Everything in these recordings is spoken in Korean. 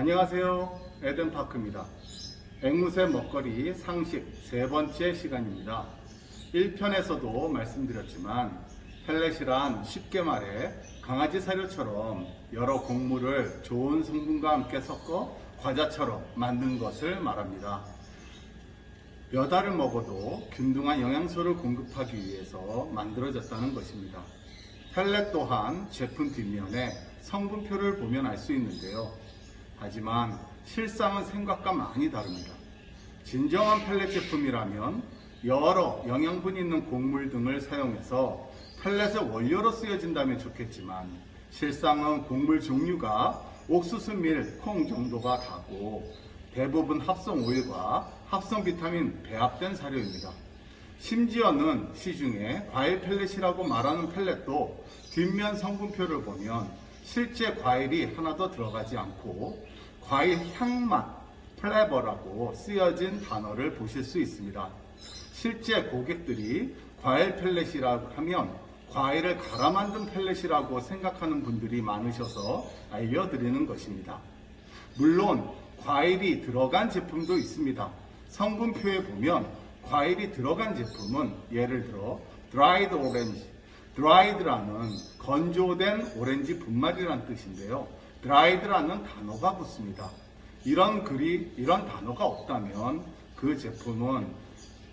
안녕하세요. 에덴파크입니다. 앵무새 먹거리 상식 세 번째 시간입니다. 1편에서도 말씀드렸지만 펠렛이란 쉽게 말해 강아지 사료처럼 여러 곡물을 좋은 성분과 함께 섞어 과자처럼 만든 것을 말합니다. 몇 알을 먹어도 균등한 영양소를 공급하기 위해서 만들어졌다는 것입니다. 펠렛 또한 제품 뒷면에 성분표를 보면 알 수 있는데요. 하지만 실상은 생각과 많이 다릅니다. 진정한 펠렛 제품이라면 여러 영양분 있는 곡물 등을 사용해서 펠렛의 원료로 쓰여진다면 좋겠지만 실상은 곡물 종류가 옥수수 밀, 콩 정도가 다고 대부분 합성 오일과 합성 비타민 배합된 사료입니다. 심지어는 시중에 과일 펠렛이라고 말하는 펠렛도 뒷면 성분표를 보면 실제 과일이 하나도 들어가지 않고 과일 향만 플레버라고 쓰여진 단어를 보실 수 있습니다. 실제 고객들이 과일 펠렛이라고 하면 과일을 갈아 만든 펠렛이라고 생각하는 분들이 많으셔서 알려드리는 것입니다. 물론 과일이 들어간 제품도 있습니다. 성분표에 보면 과일이 들어간 제품은 예를 들어 dried orange, dried라는 건조된 오렌지 분말이라는 뜻인데요. dried라는 단어가 붙습니다. 이런 글이 이런 단어가 없다면 그 제품은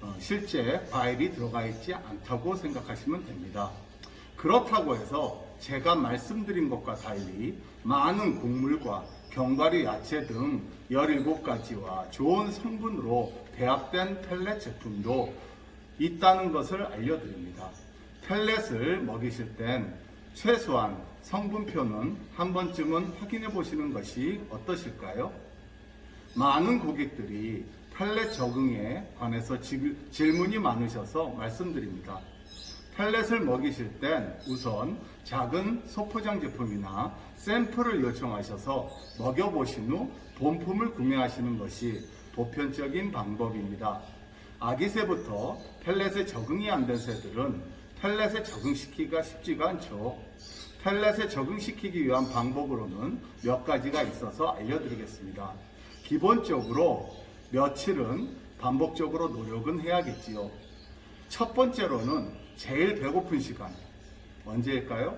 어, 실제 과일이 들어가 있지 않다고 생각하시면 됩니다. 그렇다고 해서 제가 말씀드린 것과 달리 많은 곡물과 견과류 야채 등 17가지와 좋은 성분으로 배합된 펠렛 제품도 있다는 것을 알려드립니다. 펠렛을 먹이실 땐 최소한 성분표는 한 번쯤은 확인해 보시는 것이 어떠실까요? 많은 고객들이 펠렛 적응에 관해서 질- 질문이 많으셔서 말씀드립니다. 펠렛을 먹이실 땐 우선 작은 소포장 제품이나 샘플을 요청하셔서 먹여보신 후 본품을 구매하시는 것이 보편적인 방법입니다. 아기 새부터 펠렛에 적응이 안 된 새들은 펠렛에 적응시키기가 쉽지가 않죠. 펠렛에 적응시키기 위한 방법으로는 몇 가지가 있어서 알려드리겠습니다. 기본적으로 며칠은 반복적으로 노력은 해야겠지요. 첫 번째로는 제일 배고픈 시간. 언제일까요?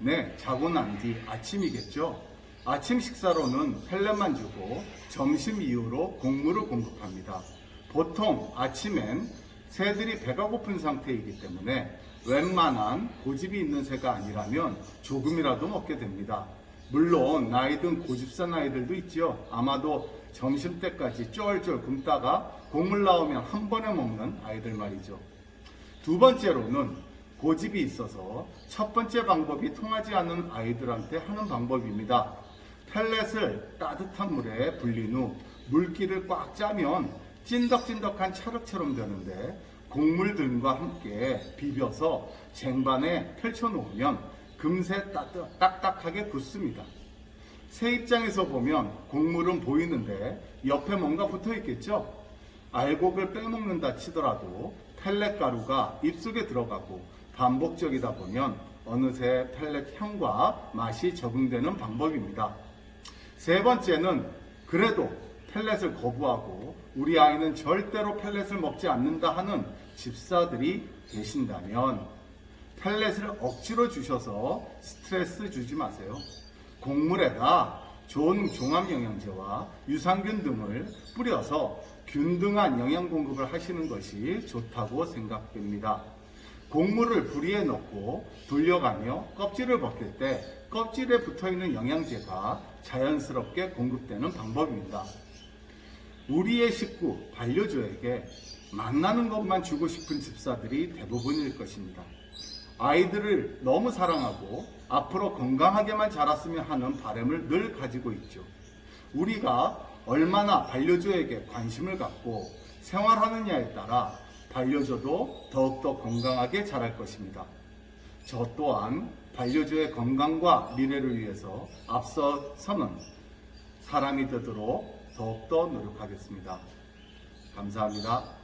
네, 자고 난 뒤 아침이겠죠. 아침 식사로는 펠렛만 주고 점심 이후로 곡물을 공급합니다. 보통 아침엔 새들이 배가 고픈 상태이기 때문에 웬만한 고집이 있는 새가 아니라면 조금이라도 먹게 됩니다. 물론 나이 든 고집산 아이들도 있죠. 아마도 점심 때까지 쫄쫄 굶다가 곡물 나오면 한 번에 먹는 아이들 말이죠. 두 번째로는 고집이 있어서 첫 번째 방법이 통하지 않는 아이들한테 하는 방법입니다. 펠렛을 따뜻한 물에 불린 후 물기를 꽉 짜면 찐덕찐덕한 찰흙처럼 되는데 곡물들과 함께 비벼서 쟁반에 펼쳐놓으면 금세 따뜻, 딱딱하게 굳습니다. 새 입장에서 보면 곡물은 보이는데 옆에 뭔가 붙어 있겠죠? 알곡을 빼먹는다 치더라도 펠렛 가루가 입속에 들어가고 반복적이다 보면 어느새 펠렛 향과 맛이 적응되는 방법입니다. 세 번째는 그래도 펠렛을 거부하고 우리 아이는 절대로 펠렛을 먹지 않는다 하는 집사들이 계신다면 펠렛을 억지로 주셔서 스트레스 주지 마세요. 곡물에다 좋은 종합 영양제와 유산균 등을 뿌려서 균등한 영양 공급을 하시는 것이 좋다고 생각됩니다. 곡물을 부리에 넣고 돌려가며 껍질을 벗길 때 껍질에 붙어 있는 영양제가 자연스럽게 공급되는 방법입니다. 우리의 식구, 반려조에게 만나는 것만 주고 싶은 집사들이 대부분일 것입니다. 아이들을 너무 사랑하고 앞으로 건강하게만 자랐으면 하는 바람을 늘 가지고 있죠. 우리가 얼마나 반려조에게 관심을 갖고 생활하느냐에 따라 반려조도 더욱더 건강하게 자랄 것입니다. 저 또한 반려조의 건강과 미래를 위해서 앞서서는 사람이 되도록 더욱더 노력하겠습니다. 감사합니다.